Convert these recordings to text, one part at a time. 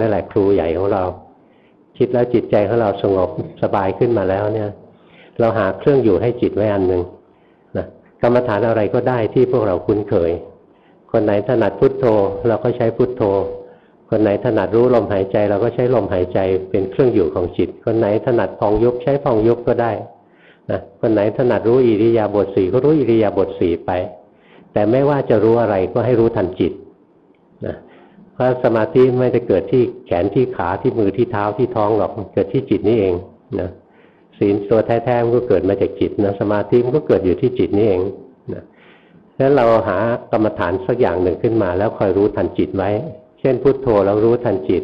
นั่นแหละครูใหญ่ของเรา คิดแล้วจิตใจของเราสงบสบายขึ้นมาแล้วเนี่ย เราหาเครื่องอยู่ให้จิตไว้อันหนึ่งนะกรรมฐานอะไรก็ได้ที่พวกเราคุ้นเคย คนไหนถนัดพุทโธ เราก็ใช้พุทโธ คนไหนถนัดรู้ลมหายใจ เราก็ใช้ลมหายใจเป็นเครื่องอยู่ของจิต คนไหนถนัดพองยุบใช้พองยุบก็ได้นะคนไหนถนัดรู้อิริยาบถสี่ก็รู้อิริยาบถสี่ไป แต่ไม่ว่าจะรู้อะไรก็ให้รู้ทันจิตนะ ราะสมาธิไม่ได้เกิดที่แขนที่ขาที่มือที่เท้าที่ท้องหรอกเกิดที่จิตนี่เองนะศีลตัวแท้ๆมันก็เกิดมาจากจิตนะสมาธิมันก็เกิดอยู่ที่จิตนี่เองนะนั้นเราหากรรมฐานสักอย่างหนึ่งขึ้นมา แล้วคอยรู้ทันจิตไว้ เช่นพุทโธแล้วรู้ทันจิต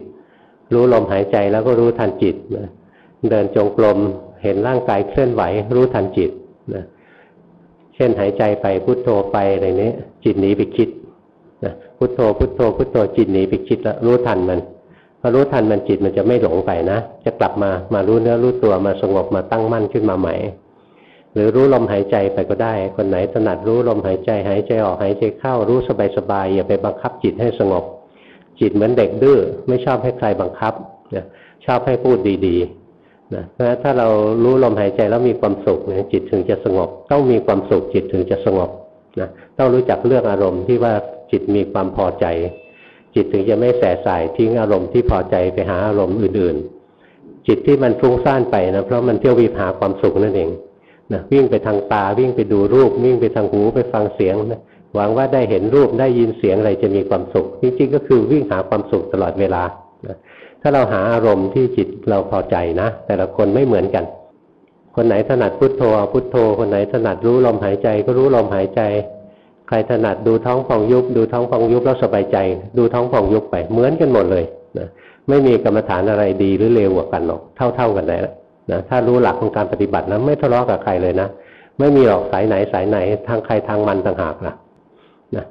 รู้ลมหายใจแล้วก็รู้ทันจิตนะเดินจงกรมเห็นร่างกายเคลื่อนไหว รู้ทันจิตนะเช่นหายใจไปพุทโธไปอะไรนี้จิตหนีไปคิด พุทโธพุทโธพุทโธจิตหนีไปคิดแล้วรู้ทันมันพอรู้ทันมันจิตมันจะไม่หลงไปนะ จะกลับมามารู้เนื้อรู้ตัวมาสงบมาตั้งมั่นขึ้นมาใหม่ หรือรู้ลมหายใจไปก็ได้ คนไหนถนัดรู้ลมหายใจหายใจออกหายใจเข้ารู้สบายๆอย่าไปบังคับจิตให้สงบ จิตเหมือนเด็กดื้อไม่ชอบให้ใครบังคับนะชอบให้พูดดีๆนะเพราะถ้าเรารู้ลมหายใจแล้วมีความสุขเนี่ยจิตถึงจะสงบ ต้องมีความสุขจิตถึงจะสงบนะต้องรู้จักเลือกอารมณ์ที่ว่า จิตมีความพอใจ จิตถึงจะไม่แสสายทิ้งอารมณ์ที่พอใจไปหาอารมณ์อื่น ๆ จิตที่มันฟุ้งซ่านไปนะเพราะมันเที่ยววิหาความสุขนั่นเองนะวิ่งไปทางตาวิ่งไปดูรูป วิ่งไปทางหูไปฟังเสียงนะหวังว่าได้เห็นรูปได้ยินเสียงอะไรจะมีความสุขจริงๆก็คือวิ่งหาความสุขตลอดเวลานะถ้าเราหาอารมณ์ที่จิตเราพอใจนะ แต่ละคนไม่เหมือนกัน คนไหนถนัดพุทโธพุทโธ คนไหนถนัดรู้ลมหายใจก็รู้ลมหายใจ ใครถนัดดูท้องพองยุบ ดูท้องพองยุบแล้วสบายใจ ดูท้องพองยุบไปเหมือนกันหมดเลยนะไม่มีกรรมฐานอะไรดีหรือเลวกว่ากันหรอกเท่า ๆกันเลยนะถ้ารู้หลักของการปฏิบัตินะไม่ทะเลาะกับใครเลยนะไม่มีหรอกสายไหนสายไหนทางใครทางมันต่างหากนะนะ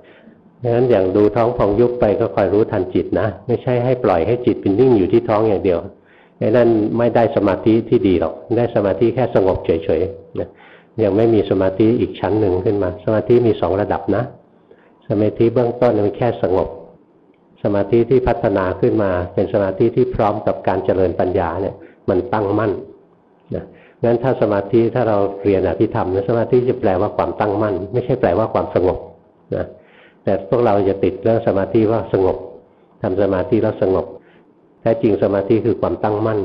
ดังนั้นอย่างดูท้องพองยุบไปก็คอยรู้ทันจิตนะไม่ใช่ให้ปล่อยให้จิตเป็นนิ่งอยู่ที่ท้องอย่างเดียวไอ้นั่นไม่ได้สมาธิที่ดีหรอกได้สมาธิแค่สงบเฉยๆนะ ยังไม่มีสมาธิอีกชั้นหนึ่งขึ้นมา สมาธิมีสองระดับนะ สมาธิเบื้องต้นมันแค่สงบ สมาธิที่พัฒนาขึ้นมา เป็นสมาธิที่พร้อมกับการเจริญปัญญาเนี่ยมันตั้งมั่นนะงั้นถ้าสมาธิถ้าเราเรียนอภิธรรมนะสมาธิจะแปลว่าความตั้งมั่น ไม่ใช่แปลว่าความสงบนะแต่พวกเราจะติดเรื่องสมาธิว่าสงบทำสมาธิแล้วสงบแท้จริงสมาธิคือความตั้งมั่น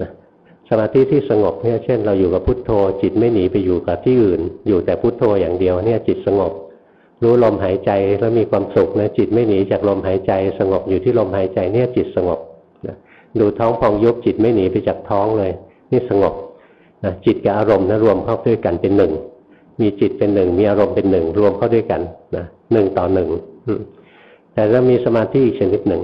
นะ มาธิที่สงบเนี่ยเช่น เราอยู่กับพุทโธ จิตไม่หนีไปอยู่กับที่อื่น อยู่แต่พุทโธอย่างเดียวเนี่ยจิตสงบ รู้ลมหายใจแล้วมีความสุขนะจิตไม่หนีจากลมหายใจ สงบอยู่ที่ลมหายใจเนี่ยจิตสงบนะดูท้องพองยุบจิตไม่หนีไปจากท้องเลย นี่สงบนะจิตกับอารมณ์นะรวมเข้าด้วยกันเป็นหนึ่งมีจิตเป็นหนึ่งมีอารมณ์เป็นหนึ่งรวมเข้าด้วยกันนะหนึ่งต่อหนึ่งแต่เรามีสมาธิอีกชนิดหนึ่ง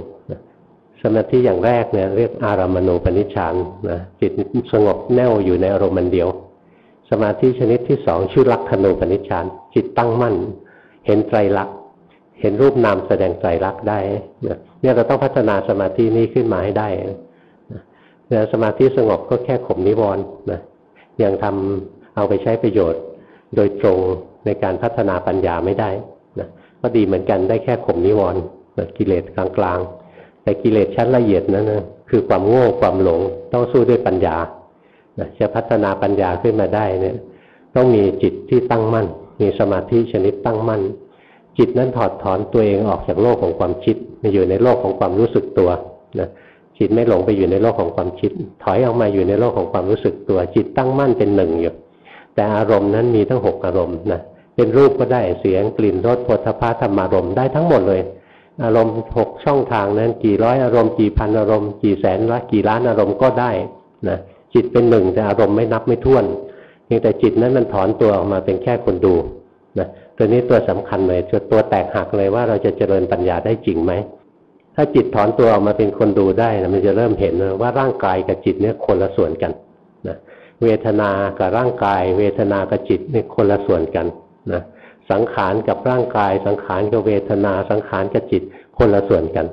สมาธิอย่างแรกเนี่ยเรียกอารามณูปนิชฌานนะจิตสงบแน่วอยู่ในอารมณ์เดียว สมาธิชนิดที่สองชื่อลักขณูปนิชฌานจิตตั้งมั่น เห็นไตรลักษณ์เห็นรูปนามแสดงไตรลักษณ์ได้เนี่ยเราต้องพัฒนาสมาธินี้ขึ้นมาให้ได้นี่ยสมาธิสงบก็แค่ข่มนิวรณ์นะยังทำเอาไปใช้ประโยชน์ โดยตรงในการพัฒนาปัญญาไม่ได้นะก็ดีเหมือนกันได้แค่ข่มนิวรณ์กิเลสกลางๆ แต่กิเลสชั้นละเอียดนั้นนะคือความโง่ความหลงต้องสู้ด้วยปัญญาจะพัฒนาปัญญาขึ้นมาได้เนี่ย ต้องมีจิตที่ตั้งมั่น มีสมาธิชนิดตั้งมั่น จิตนั้นถอดถอนตัวเองออกจากโลกของความคิดมาอยู่ในโลกของความรู้สึกตัวนะจิตไม่หลงไปอยู่ในโลกของความคิด ถอยออกมาอยู่ในโลกของความรู้สึกตัว จิตตั้งมั่นเป็นหนึ่งอยู่ แต่อารมณ์นั้นมีทั้งหกอารมณ์นะเป็นรูปก็ได้เสียงกลิ่นรสโผฏฐะธรรมารมณ์ได้ทั้งหมดเลย อารมณ์หกช่องทางนั้นกี่ร้อยอารมณ์กี่พันอารมณ์กี่แสนละกี่ล้านอารมณ์ก็ได้นะจิตเป็นหนึ่งแต่อารมณ์ไม่นับไม่ถ้วนเพียงแต่จิตนั้นมันถอนตัวออกมาเป็นแค่คนดูนะตัวนี้ตัวสำคัญเลยตัวแตกหักเลยว่าเราจะเจริญปัญญาได้จริงไหมถ้าจิตถอนตัวออกมาเป็นคนดูได้นะมันจะเริ่มเห็นว่าร่างกายกับจิตเนี่ยคนละส่วนกันนะเวทนากับร่างกาย เวทนากับจิตเนี่ยคนละส่วนกันนะ สังขารกับร่างกาย สังขารกับเวทนา สังขารกับจิตคนละส่วนกัน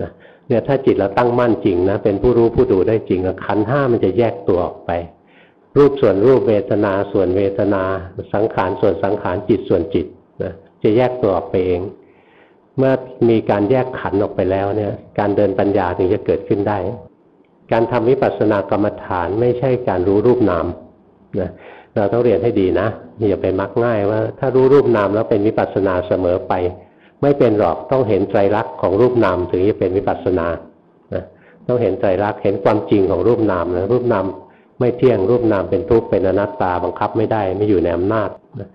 นะเนี่ยถ้าจิตเราตั้งมั่นจริงนะเป็นผู้รู้ผู้ดูได้จริงขันห้ามันจะแยกตัวออกไป รูปส่วนรูปเวทนาส่วนเวทนา สังขารส่วนสังขารจิตส่วนจิตนะจะแยกตัวออกไปเอง เมื่อมีการแยกขันออกไปแล้วเนี่ยการเดินปัญญาถึงจะเกิดขึ้นได้ การทำวิปัสสนากรรมฐานไม่ใช่การรู้รูปนามนะ เราต้องเรียนให้ดีนะอย่าไปมักง่ายว่า ถ้ารู้รูปนามแล้วเป็นวิปัสสนาเสมอไป ไม่เป็นหรอกต้องเห็นไตรลักษณ์ของรูปนามถึงจะเป็นวิปัสสนานะต้องเห็นไตรลักษณ์เห็นความจริงของรูปนามนะรูปนามไม่เที่ยงรูปนามเป็นทุกข์เป็นอนัตตาบังคับไม่ได้ไม่อยู่ในอำนาจนะ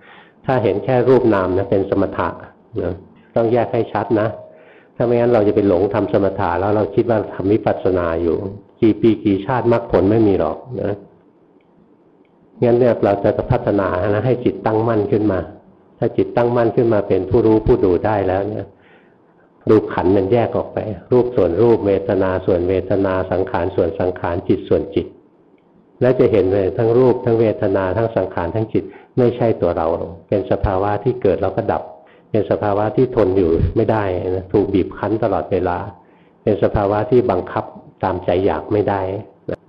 ถ้าเห็นแค่รูปนามนะเป็นสมถะนะต้องแยกให้ชัดนะถ้าไม่งั้นเราจะไปหลงทำสมถะแล้วเราคิดว่าทำวิปัสสนาอยู่ กี่ปีกี่ชาติมรรคผลไม่มีหรอกนะ งั้นเนี่ยเราจะพัฒนานะให้จิตตั้งมั่นขึ้นมา ถ้าจิตตั้งมั่นขึ้นมาเป็นผู้รู้ผู้ดูได้แล้วเนี่ยดูขันมันแยกออกไป รูปส่วนรูปเวทนาส่วนเวทนาสังขารส่วนสังขารจิตส่วนจิต และจะเห็นเลยทั้งรูปทั้งเวทนาทั้งสังขารทั้งจิตไม่ใช่ตัวเรา เป็นสภาวะที่เกิดแล้วก็ดับ เป็นสภาวะที่ทนอยู่ไม่ได้นะถูกบีบคั้นตลอดเวลา เป็นสภาวะที่บังคับตามใจอยากไม่ได้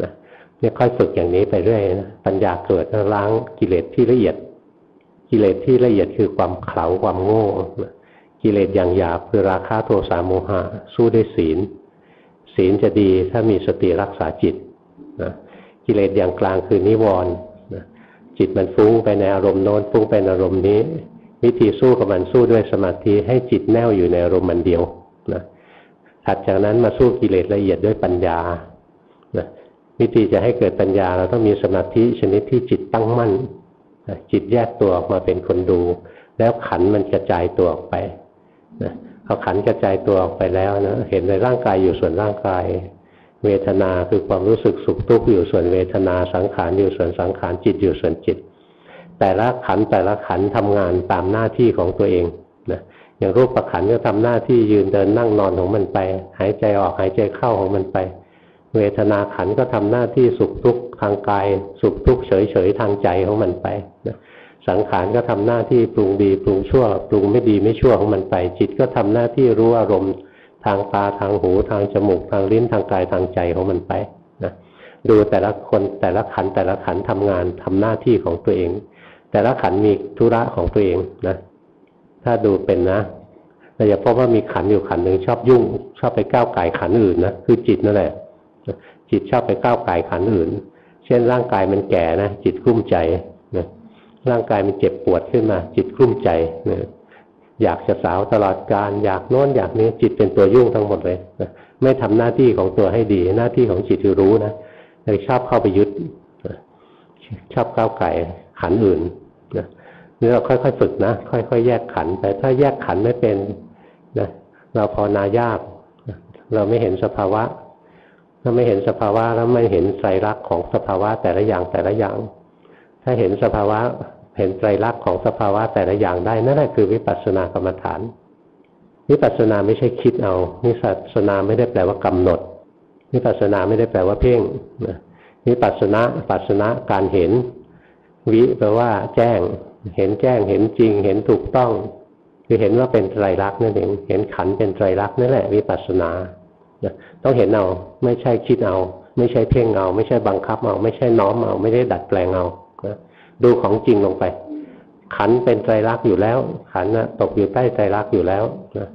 นะ เนี่ยค่อยฝึกอย่างนี้ไปเรื่อยนะปัญญาเกิดล้างกิเลสที่ละเอียด กิเลสที่ละเอียดคือความเข่าความโง่กิเลสอย่างหยาบคือราคะโทสะโมหะสู้ด้วยศีล ศีลจะดีถ้ามีสติรักษาจิตนะกิเลสอย่างกลางคือนิวรณ์นะจิตมันฟุ้งไปในอารมณ์โน้นฟุ้งไปในอารมณ์นี้ วิธีสู้กับมันสู้ด้วยสมาธิให้จิตแน่วอยู่ในอารมณ์มันเดียวนะถัดจากนั้นมาสู้กิเลสละเอียดด้วยปัญญา วิธีจะให้เกิดปัญญาเราต้องมีสมาธิชนิดที่จิตตั้งมั่น จิตแยกตัวออกมาเป็นคนดู แล้วขันมันกระจายตัวออกไปนะพอขันกระจายตัวออกไปแล้วนะเห็นในร่างกายอยู่ส่วนร่างกาย เวทนาคือความรู้สึกสุขทุกข์อยู่ส่วนเวทนาสังขารอยู่ส่วนสังขารจิตอยู่ส่วนจิต แต่ละขันแต่ละขันทำงานตามหน้าที่ของตัวเองนะอย่างรูปประขันก็ทำหน้าที่ยืนเดินนั่งนอนของมันไป หายใจออกหายใจเข้าของมันไป เวทนาขันก็ทำหน้าที่สุขทุกข์ทางกาย สุขทุกข์เฉยๆทางใจของมันไปนะสังขารก็ทำหน้าที่ปรุงดีปรุงชั่ว ปรุงไม่ดีไม่ชั่วของมันไป จิตก็ทำหน้าที่รู้อารมณ์ทางตาทางหูทางจมูก ทางลิ้นทางกายทางใจของมันไปนะดูแต่ละคนแต่ละขันแต่ละขันทำงานทำหน้าที่ของตัวเอง แต่ละขันมีธุระของตัวเองนะถ้าดูเป็นนะเราจะพบว่ามีขันอยู่ขันหนึ่งชอบยุ่ง ชอบไปก้าวไก่ขันอื่นนะคือจิตนั่นแหละ จิตชอบไปก้าวไก่ขันอื่น เช่นร่างกายมันแก่นะจิตกลุ้มใจนะร่างกายมันเจ็บปวดขึ้นมา จิตกลุ้มใจนะอยากจะสาวตลอดการอยากโน้นอยากนี้จิตเป็นตัวยุ่งทั้งหมดเลยนะไม่ทำหน้าที่ของตัวให้ดี หน้าที่ของจิตคือรู้นะเลยชอบเข้าไปยึดชอบก้าวไก่ขันอื่นนะนี่เราค่อยๆฝึกนะค่อยๆแยกขันแต่ถ้าแยกขันไม่เป็นนะเราพอนายาก เราไม่เห็นสภาวะ ถ้าไม่เห็นสภาวะแล้วไม่เห็นไตรลักษณ์ของสภาวะแต่ละอย่างแต่ละอย่าง ถ้าเห็นสภาวะเห็นไตรลักษณ์ของสภาวะแต่ละอย่างได้นั่นแหละคือวิปัสสนากรรมฐาน วิปัสสนาไม่ใช่คิดเอาวิปัสสนาไม่ได้แปลว่ากำหนดวิปัสสนาไม่ได้แปลว่าเพ่งวิปัสสนาปัสสนาการเห็น วิแปลว่าแจ้ง เห็นแจ้งเห็นจริง เห็นถูกต้อง คือเห็นว่าเป็นไตรลักษณ์นั่นเองเห็นขันเป็นไตรลักษณ์นั่นแหละวิปัสสนา ต้องเห็นเอาไม่ใช่คิดเอา ไม่ใช่เพ่งเอา ไม่ใช่บังคับเอา ไม่ใช่น้อมเอา ไม่ได้ดัดแปลงเอาดูของจริงลงไป ขันเป็นไตรลักษณ์อยู่แล้ว ขันนะตกอยู่ใต้ไตรลักษณ์อยู่แล้วนะ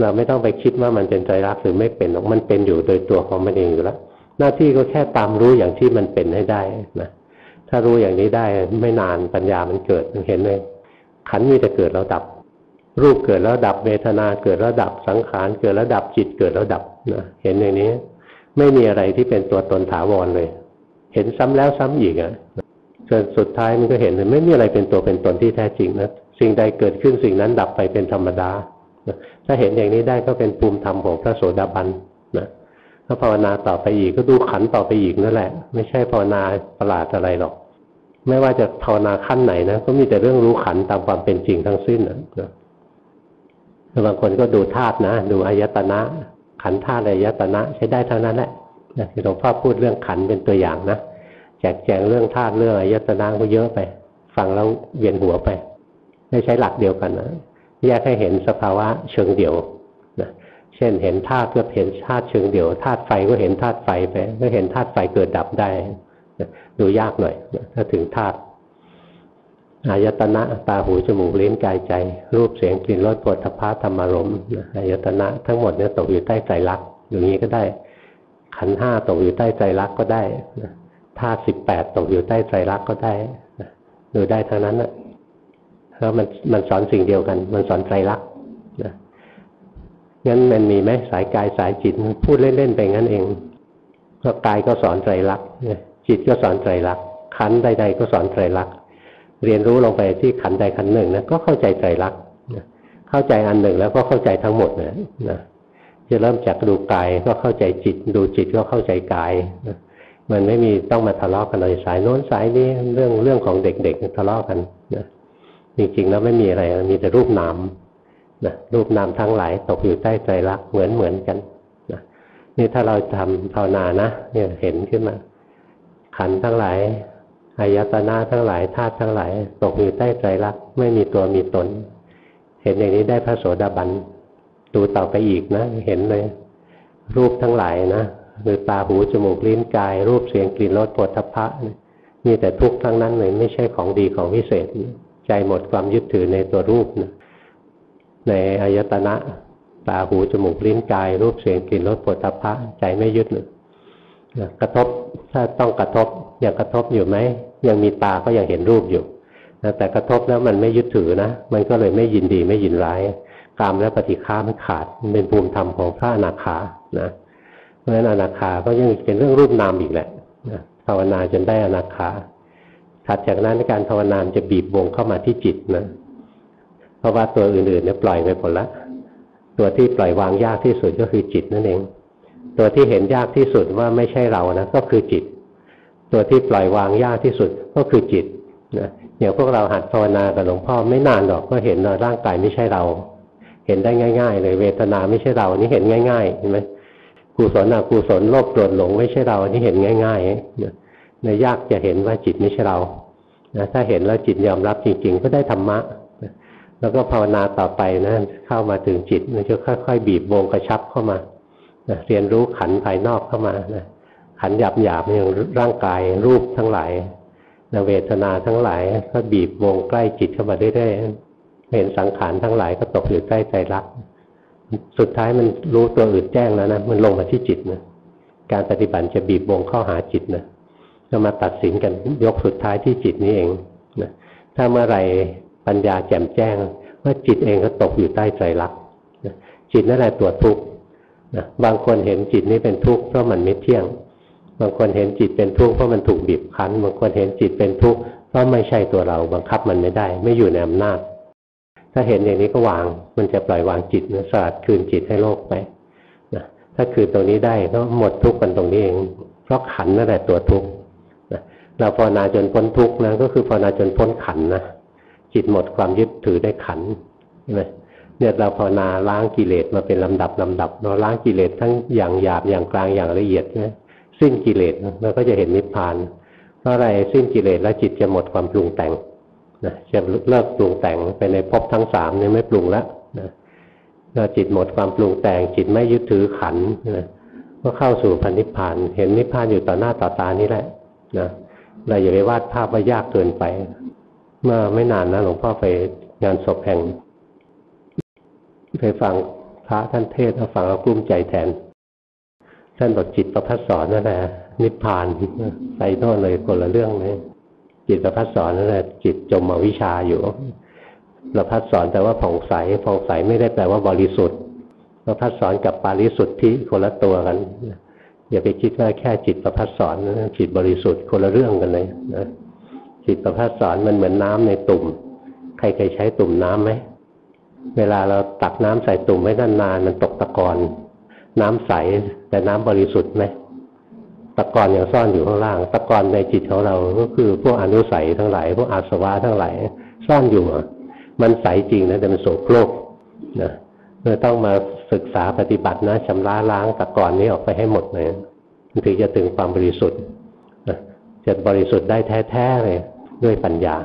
เราไม่ต้องไปคิดว่ามันเป็นไตรลักษณ์หรือไม่เป็นหรอกมันเป็นอยู่โดยตัวของมันเองอยู่แล้ว หน้าที่ก็แค่ตามรู้อย่างที่มันเป็นให้ได้นะถ้ารู้อย่างนี้ได้ไม่นานปัญญามันเกิดมันเห็นเลยขันมีแต่เกิดแล้วดับ รูปเกิดแล้วดับเวทนาเกิดแล้วดับสังขารเกิดแล้วดับจิตเกิดแล้วดับ นะเห็นอย่างนี้ ไม่มีอะไรที่เป็นตัวตนถาวรเลย เห็นซ้ำแล้วซ้ำอีกอะจนสุดท้ายมันก็เห็นเลยไม่มีอะไรเป็นตัวเป็นตนที่แท้จริงนะสิ่งใดเกิดขึ้นสิ่งนั้นดับไปเป็นธรรมดาถ้าเห็นอย่างนี้ได้ก็เป็นภูมิธรรมของพระโสดาบันนะถ้าภาวนาต่อไปอีกก็ดูขันต่อไปอีกนั่นแหละ ไม่ใช่ภาวนาประหลาดอะไรหรอก ไม่ว่าจะภาวนาขั้นไหนนะก็มีแต่เรื่องรู้ขันตามความเป็นจริงทั้งสิ้นนะบางคนก็ดูธาตุนะ ดูอายตนะ ขันธาตุยตนะใช้ได้เทั้งนั้นแหละนะหลวงพ่อพูดเรื่องขันเป็นตัวอย่างนะแจกแจงเรื่องธาตุเรื่องอายตนะก็เยอะไป ฟังแล้วเวียนหัวไปไม่ใช้หลักเดียวกันนะแยกให้เห็นสภาวะเชิงเดี่ยวนะเช่นเห็นธาตุก็เห็นธาตุเชิงเดี่ยวธาตุไฟก็เห็นธาตุไฟไปก็เห็นธาตุไฟเกิดดับได้ดูยากหน่อยถ้าถึงธาตุ อายตนะตาหูจมูกลิ้นกายใจ รูปเสียงกลิ่นรสปวดทพะธรรมารมณ์อายตนะทั้งหมดเนี่ยตกอยู่ใต้ใจรักอย่างนี้ก็ได้ ขันห้าตกอยู่ใต้ใจรักก็ได้ธาตุสิบแปดตกอยู่ใต้ใจรักก็ได้ดูได้ทั้งนั้นนะเพราะมันมันสอนสิ่งเดียวกัน มันสอนใจรักนะงั้นมันมีไหมสายกายสายจิตพูดเล่นๆไปงั้นเองก็กายก็สอนใจรักจิตก็สอนใจรักขันใดๆก็สอนใจรัก เรียนรู้ลงไปที่ขันใดขันหนึ่งนะก็เข้าใจใจรักเข้าใจอันหนึ่งแล้วก็เข้าใจทั้งหมดนะนะจะเริ่มจากดูกายก็เข้าใจจิต ดูจิตก็เข้าใจกายนะมันไม่มีต้องมาทะเลาะกันเลยสายโน้นสายนี้เรื่องเรื่องของเด็กๆทะเลาะกันนะจริงๆแล้วไม่มีอะไรมีแต่รูปนามนะรูปนามทั้งหลายตกอยู่ใต้ใจรักเหมือนเหมือนกันนะนี่ถ้าเราทำภาวนานะเนี่ยเห็นขึ้นมา ขันทั้งหลาย อายตนะทั้งหลายธาตุทั้งหลายตกอยู่ใต้ใจรักไม่มีตัวมีตน เห็นอย่างนี้ได้พระโสดาบันดูต่อไปอีกนะ เห็นเลย รูปทั้งหลายนะหรือตาหูจมูกลิ้นกาย รูปเสียงกลิ่นรสปวดทพะมีแต่ทุกข์ทั้งนั้นเลยไม่ใช่ของดีของวิเศษ ใจหมดความยึดถือในตัวรูปนะในอายตนะตาหูจมูกลิ้นกาย รูปเสียงกลิ่นรสปวดทพะใจไม่ยึดเลยกระทบถ้าต้องกระทบยังกระทบอยู่ไหม ยังมีตาก็ยังเห็นรูปอยู่แต่กระทบแล้วมันไม่ยึดถือนะ มันก็เลยไม่ยินดีไม่ยินร้ายกามและปฏิฆาไม่ขาดมันเป็นภูมิธรรมของพระอนาคานะเพราะฉะนั้นอนาคาก็ยังเป็นเรื่องรูปนามอีกแหละนะภาวนาจนได้อนาคาถัดจากนั้นในการภาวนาจะบีบวงเข้ามาที่จิตนะเพราะว่าตัวอื่นๆเนี่ยปล่อยไปหมดแล้วตัวที่ปล่อยวางยากที่สุดก็คือจิตนั่นเอง ตัวที่เห็นยากที่สุดว่าไม่ใช่เรานะก็คือจิต ตัวที่ปล่อยวางยากที่สุดก็คือจิตนะอย่างพวกเราหัดภาวนากับหลวงพ่อไม่นานหรอกก็เห็นว่าร่างกายไม่ใช่เรา เห็นได้ง่าย ๆ เลยเวทนาไม่ใช่เรานี่เห็นง่ายๆเห็นไหมกุศลอกุศลโลภโกรธหลงไม่ใช่เรานี่เห็นง่ายๆนะในยากจะเห็นว่าจิตไม่ใช่เรานะถ้าเห็นแล้วจิตยอมรับจริง ๆ ก็ได้ธรรมะแล้วก็ภาวนาต่อไปนะเข้ามาถึงจิตมันจะค่อย ๆ บีบวงกระชับเข้ามานะเรียนรู้ขันภายนอกเข้ามานะ ขันหยาบหยาบอย่างร่างกายรูปทั้งหลายนเวทนาทั้งหลายก็บีบวงใกล้จิตเข้ามาเรื่อยๆเห็นสังขารทั้งหลายก็ตกอยู่ใต้ใจรัก สุดท้ายมันรู้ตัวอื่นแจ้งแล้วนะมันลงมาที่จิตนะการปฏิบัติจะบีบวงเข้าหาจิตนะจะมาตัดสินกันยกสุดท้ายที่จิตนี้เองนะถ้าเมื่อไรปัญญาแจ่มแจ้ง ว่าจิตเองก็ตกอยู่ใต้ใจรักจิตนั่นแหละตัวทุกข์นะบางคนเห็นจิตนี้เป็นทุกข์เพราะมันไม่เที่ยง บางคนเห็นจิตเป็นทุกข์เพราะมันถูกบีบคั้น บางคนเห็นจิตเป็นทุกข์เพราะไม่ใช่ตัวเราบังคับมันไม่ได้ ไม่อยู่ในอำนาจ ถ้าเห็นอย่างนี้ก็วาง มันจะปล่อยวางจิตนะสลัดคืนจิตให้โลกไปนะถ้าคือตรงนี้ได้ก็หมดทุกข์กันตรงนี้เอง เพราะขันนั่นแหละตัวทุกข์นะเราภาวนาจนพ้นทุกข์นะก็คือภาวนาจนพ้นขันนะจิตหมดความยึดถือได้ขันใช่ไหมเนี่ยเราภาวนาล้างกิเลสมาเป็นลำดับลำดับ เราล้างกิเลสทั้งอย่างหยาบอย่างกลางอย่างละเอียดใช่ไหม สิ้นกิเลสเราก็จะเห็นนิพพาน เพราะอะไรสิ้นกิเลสแล้วจิตจะหมดความปรุงแต่งนะจะเลิกปรุงแต่งไปในภพทั้งสามเนี่ยไม่ปรุงแล้วนะถ้าจิตหมดความปรุงแต่ง จิตไม่ยึดถือขันนะก็เข้าสู่พันนิพพาน เห็นนิพพานอยู่ต่อหน้าต่อตานี่แหละนะเราอย่าไปวาดภาพว่ายากเกินไป เมื่อไม่นานนะหลวงพ่อไปงานศพแห่งเคยฟังพระท่านเทศแล้วฟังแล้วกลุ้มใจแทน ท่านบอกจิตประพัสสอนนั่นแหละนิพพานไปโน่นเลยคนละเรื่องเลยจิตประพัสสอนนั่นแหละจิตจมมาวิชาอยู่ประพัสสอนแต่ว่าผ่องใสผ่องใสไม่ได้แปลว่าบริสุทธิ์ประพัสสอนกับปาริสุทธิคนละตัวกันอย่าไปคิดว่าแค่จิตประพัสสอนจิตบริสุทธิ์คนละเรื่องกันเลยนะจิตประพัสสอนมันเหมือนน้ำในตุ่ม ใครเคยใช้ตุ่มน้ํำไหมเวลาเราตักน้ำใส่ตุ่มไว้นานๆมันตกตะกอน น้ำใสแต่น้ำบริสุทธิ์ไหมตะกอนยังซ่อนอยู่ข้างล่าง ตะกอนในจิตของเราก็คือพวกอนุสัยทั้งหลาย พวกอาสวะทั้งหลายซ่อนอยู่มันใสจริงนะแต่มันโสโครกนะเราต้องมาศึกษาปฏิบัตินะชำระล้างตะกอนนี้ออกไปให้หมดเลยถึงจะถึงความบริสุทธิ์จะบริสุทธิ์ได้แท้ๆเลยด้วยปัญญา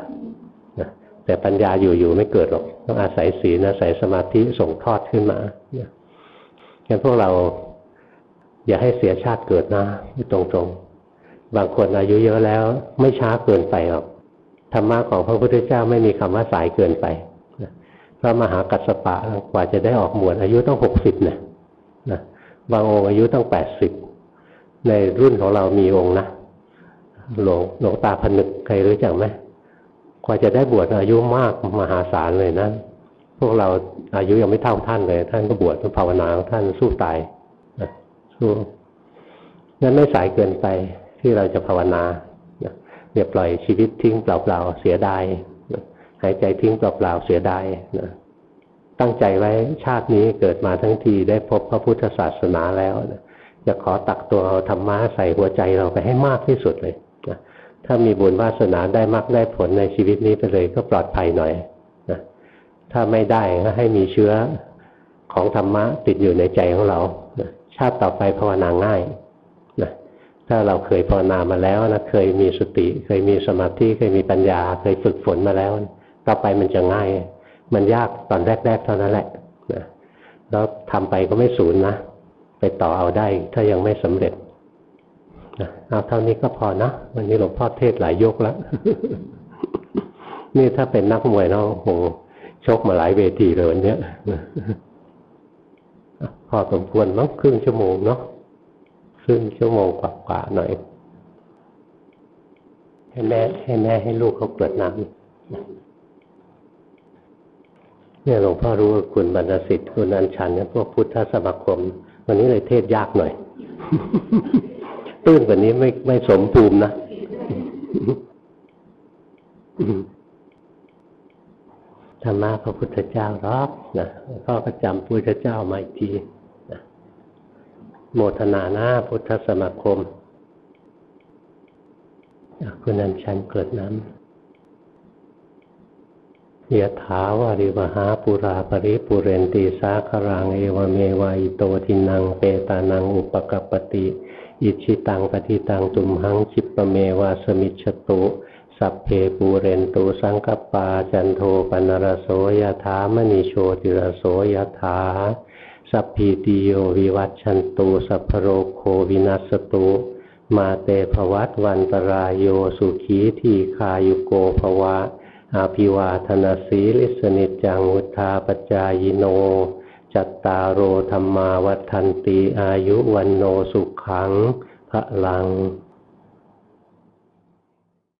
แต่ปัญญาอยู่ๆไม่เกิดหรอก ต้องอาศัยศีลอาศัยสมาธิส่งทอดขึ้นมา งั้นพวกเราอย่าให้เสียชาติเกิดนะตรงๆ บางคนอายุเยอะแล้ว ไม่ช้าเกินไปหรอกธรรมะของพระพุทธเจ้าไม่มีคำว่าสายเกินไปพระมหากัสสปะกว่าจะได้ออกหมวดอายุต้องหกสิบนะนะบางองค์อายุต้องแปดสิบในรุ่นของเรามีองค์นะหลวงหลวงตาพนึกใครรู้จักไหมกว่าจะได้บวชอายุมากมหาศาลเลยนะพ วกเราอายุยังไม่เท่าท่านเลย ท่านก็บวชภาวนาท่านสู้ตายนะสู้งั้นไม่สายเกินไปที่เราจะภาวนาอย่าปล่อยชีวิตทิ้งเปล่าๆเสียดายหายใจทิ้งเปล่าๆเสียดายนะตั้งใจไว้ชาตินี้เกิดมาทั้งทีได้พบพระพุทธศาสนาแล้วนะจะขอตักตัวเอาธรรมะใส่หัวใจเราไปให้มากที่สุดเลยนะถ้ามีบุญวาสนาได้มากได้ผลในชีวิตนี้ไปเลยก็ปลอดภัยหน่อย ถ้าไม่ได้ก็ให้มีเชื้อของธรรมะติดอยู่ในใจของเราชาติต่อไปภาวนาง่ายนะถ้าเราเคยภาวนามาแล้วนะเคยมีสติ เคยมีสมาธิเคยมีปัญญา เคยฝึกฝนมาแล้ว ต่อไปมันจะง่าย มันยากตอนแรก ๆ เท่านั้นแหละนะแล้วทำไปก็ไม่สูญนะไปต่อเอาได้ถ้ายังไม่สำเร็จนะเอาเท่านี้ก็พอนะวันนี้หลวงพ่อเทศหลายยกแล้ว นี่ถ้าเป็นนักมวยเนาะโห ชกมาหลายเวทีเลยวันนี้พอสมควรมั้งครึ่งชั่วโมงเนาะครึ่งชั่วโมงกว่าๆหน่อย ให้แม่ให้แม่ให้ลูกเขาเปิดน้ำเนี่ยหลวงพ่อรู้ว่าคุณบรรณสิทธิ์คุณอัญชันเนี่ยพวกพุทธสมาคม วันนี้เลยเทศยากหน่อย ตื้นกว่านี้ไม่ไม่สมภูมินะ ธรรมะพระพุทธเจ้ารอบนะพ่อก็จำพุทธเจ้ามาอีกทีโมทนาหน้าพุทธสมาคมคุณนันชันเกิดน้ำยะถาวาริวหาปุราปริปุเรนตีสาครังเอวเมวายโตทินังเปตานังอุปกปติ อิชิตังปฏิตังตุมหังชิปเมวาสมิชตุ สัพเพปูเรนตุสังกปาจันโทปนรโสยถามณีโชติรโสยถาสัพพีติโยวิวัตชันตุสัพโรโควินัสตุมาเตภวัตวันตรายโยสุขีทีคายุโกภวะ อาภิวาธนาสีลิสนิจังุทธาปจายโน จัตตาโอธรรมาวัฏันตีอายุวันโนสุขังพระลัง